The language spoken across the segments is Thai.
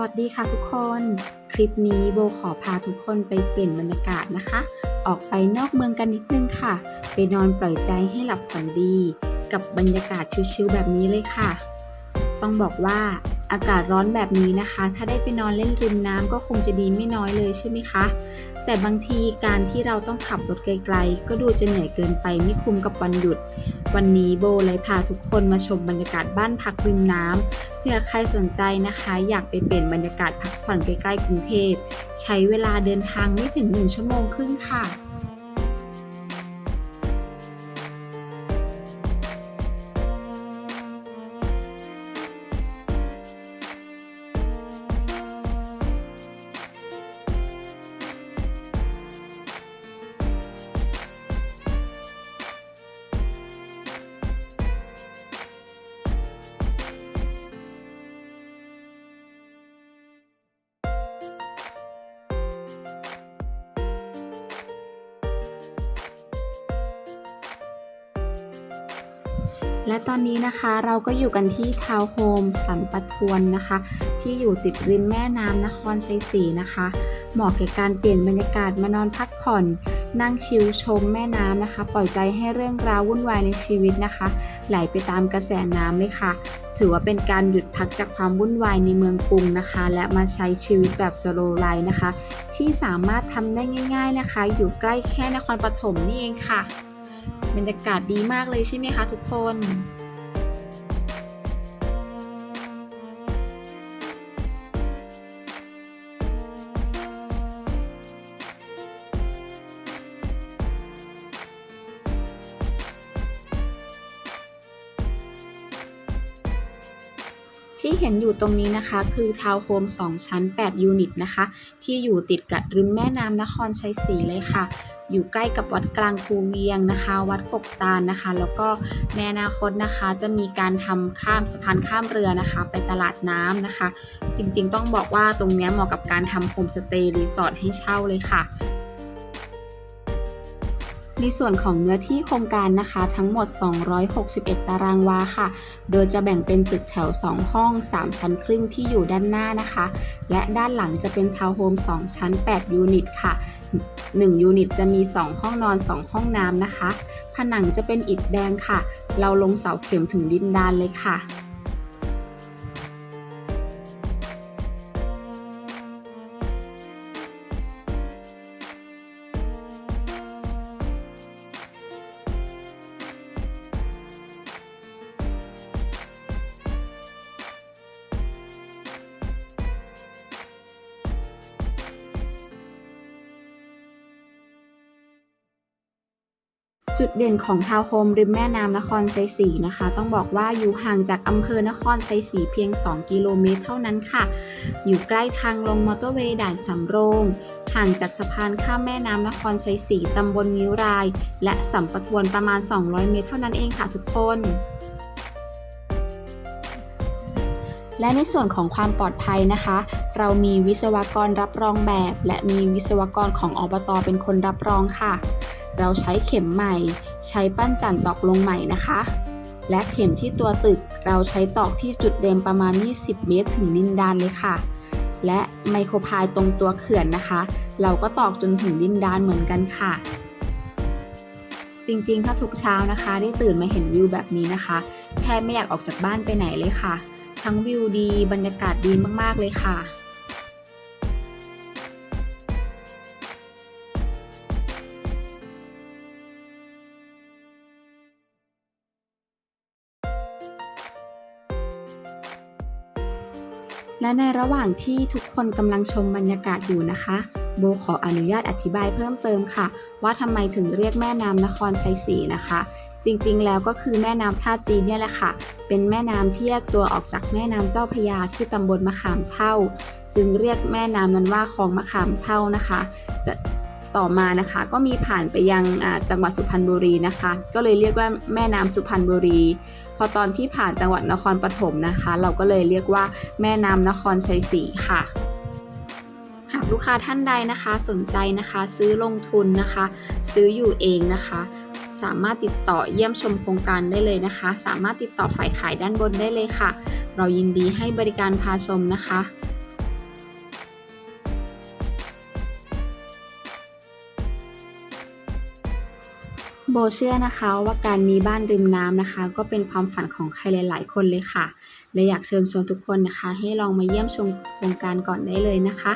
วัสดีค่ะทุกคน คลิปนี้โบขอพาทุกคนไปเปลี่ยนบรรยากาศนะคะ ออกไปนอกเมืองกันนิดนึงค่ะ ไปนอนปล่อยใจให้หลับฝันดี กับบรรยากาศชิวๆแบบนี้เลยค่ะ ต้องบอกว่าอากาศร้อนแบบนี้นะคะ ถ้าได้ไปนอนเล่นริมน้ำก็คงจะดีไม่น้อยเลยใช่ไหมคะ แต่บางทีการที่เราต้องขับรถไกลๆ ก็ดูจะเหนื่อยเกินไปไม่คุ้มกับวันหยุด วันนี้โบเลยพาทุกคนมาชมบรรยากาศบ้านพักริมน้ำเผื่อใครสนใจนะคะ อยากไปเปลี่ยนบรรยากาศพักผ่อนใกล้ๆกรุงเทพ ใช้เวลาเดินทางไม่ถึง 1 ชั่วโมงครึ่งค่ะ และตอนนี้นะคะเราก็อยู่กันที่ทาวน์โฮมสันปะทวนนะคะ ที่อยู่ติดริมแม่น้ำนครชัยศรีนะคะ เหมาะแก่การเปลี่ยนบรรยากาศมานอนพักผ่อน นั่งชิลชมแม่น้ำนะคะ ปล่อยใจให้เรื่องราววุ่นวายในชีวิตนะคะ ไหลไปตามกระแสน้ำเลยค่ะ ถือว่าเป็นการหยุดพักจากความวุ่นวายในเมืองกรุงนะคะ และมาใช้ชีวิตแบบสโลไลฟ์นะคะ ที่สามารถทำได้ง่าย ๆนะคะ อยู่ใกล้แค่นครปฐมนี่เองค่ะ บรรยากาศดีมากเลยใช่ไหมคะทุกคนที่เห็นอยู่ตรงนี้นะคะ คือทาวน์โฮม2ชั้น 8 ยูนิตนะคะ ที่อยู่ติดกับริมแม่น้ำนครชัยศรีเลยค่ะ อยู่ใกล้กับวัดกลางคูเวียงนะคะ วัดกบตาลนะคะ แล้วก็ในอนาคตนะคะจะมีการทำข้ามสะพานข้ามเรือนะคะ ไปตลาดน้ำนะคะ จริงๆ ต้องบอกว่าตรงเนี้ยเหมาะกับการทำโฮมสเตย์รีสอร์ทให้เช่าเลยค่ะในส่วนของเนื้อที่โครงการนะคะทั้งหมด 261 ตารางวาค่ะ โดยจะแบ่งเป็นตึกแถว 2 ห้อง 3 ชั้นครึ่งที่อยู่ด้านหน้านะคะ และด้านหลังจะเป็นทาวน์โฮม 2 ชั้น 8 ยูนิตค่ะ 1ยูนิตจะมี 2 ห้องนอน 2 ห้องน้ำนะคะ ผนังจะเป็นอิฐแดงค่ะ เราลงเสาเข็มถึงดินดานเลยค่ะ จุดเด่นของทาวน์โฮมริมแม่น้ำนครชัยศรีนะคะ ต้องบอกว่าอยู่ห่างจากอำเภอนครชัยศรีเพียง 2 กิโลเมตรเท่านั้นค่ะ อยู่ใกล้ทางลงมอเตอร์เวย์ด่านสำโรง ห่างจากสะพานข้ามแม่น้ำนครชัยศรีตำบลนิ้วราย และสัมปทวนประมาณ 200 เมตรเท่านั้นเองค่ะทุกคนและในส่วนของความปลอดภัยนะคะ เรามีวิศวกรรับรองแบบ และมีวิศวกรของอบตเป็นคนรับรองค่ะ เราใช้เข็มใหม่ ใช้ปั้นจันตอกลงใหม่นะคะ และเข็มที่ตัวตึกเราใช้ตอกที่จุดเดิมประมาณ 20 เมตร ถึงดินดานเลยค่ะ และไมโครพายตรงตัวเขื่อนนะคะ เราก็ตอกจนถึงดินดานเหมือนกันค่ะ จริงๆ ถ้าทุกเช้านะคะ ได้ตื่นมาเห็นวิวแบบนี้นะคะแทบไม่อยากออกจากบ้านไปไหนเลยค่ะ ทั้งวิวดี บรรยากาศดีมากๆเลยค่ะ และในระหว่างที่ทุกคนกำลังชมบรรยากาศอยู่นะคะ โบขออนุญาตอธิบายเพิ่มเติมค่ะ ว่าทำไมถึงเรียกแม่น้ำนครชัยศรีนะคะ จริงๆ แล้วก็คือแม่น้ำท่าจีนเนี่ยแหละค่ะ เป็นแม่น้ำที่แยกตัวออกจากแม่น้ำเจ้าพยาที่ตำบลมะขามเท่า จึงเรียกแม่น้ำนั้นว่าคลองมะขามเท่านะคะ ต่อมานะคะ ก็มีผ่านไปยังจังหวัดสุพรรณบุรีนะคะ ก็เลยเรียกว่าแม่น้ำสุพรรณบุรี พอตอนที่ผ่านจังหวัดนครปฐมนะคะ เราก็เลยเรียกว่าแม่น้ำนครชัยศรีค่ะหากลูกค้าท่านใดนะคะสนใจนะคะ ซื้อลงทุนนะคะ ซื้ออยู่เองนะคะ สามารถติดต่อเยี่ยมชมโครงการได้เลยนะคะ สามารถติดต่อฝ่ายขายด้านบนได้เลยค่ะ เรายินดีให้บริการพาชมนะคะ โบเชื่อนะคะว่าการมีบ้านริมน้ำนะคะ ก็เป็นความฝันของใครหลาย ๆ คนเลยค่ะและอยากเชิญชวนทุกคนนะคะ ให้ลองมาเยี่ยมชมโครงการก่อนได้เลยนะคะ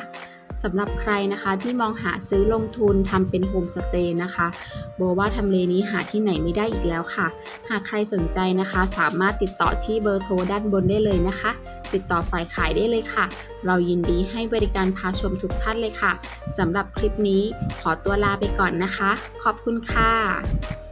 สำหรับใครนะคะที่มองหาซื้อลงทุนทำเป็นโฮมสเตย์นะคะโบว่าทำเลนี้หาที่ไหนไม่ได้อีกแล้วค่ะ หากใครสนใจนะคะ สามารถติดต่อที่เบอร์โทรด้านบนได้เลยนะคะ ติดต่อฝ่ายขายได้เลยค่ะ เรายินดีให้บริการพาชมทุกท่านเลยค่ะสำหรับคลิปนี้ขอตัวลาไปก่อนนะคะ ขอบคุณค่ะ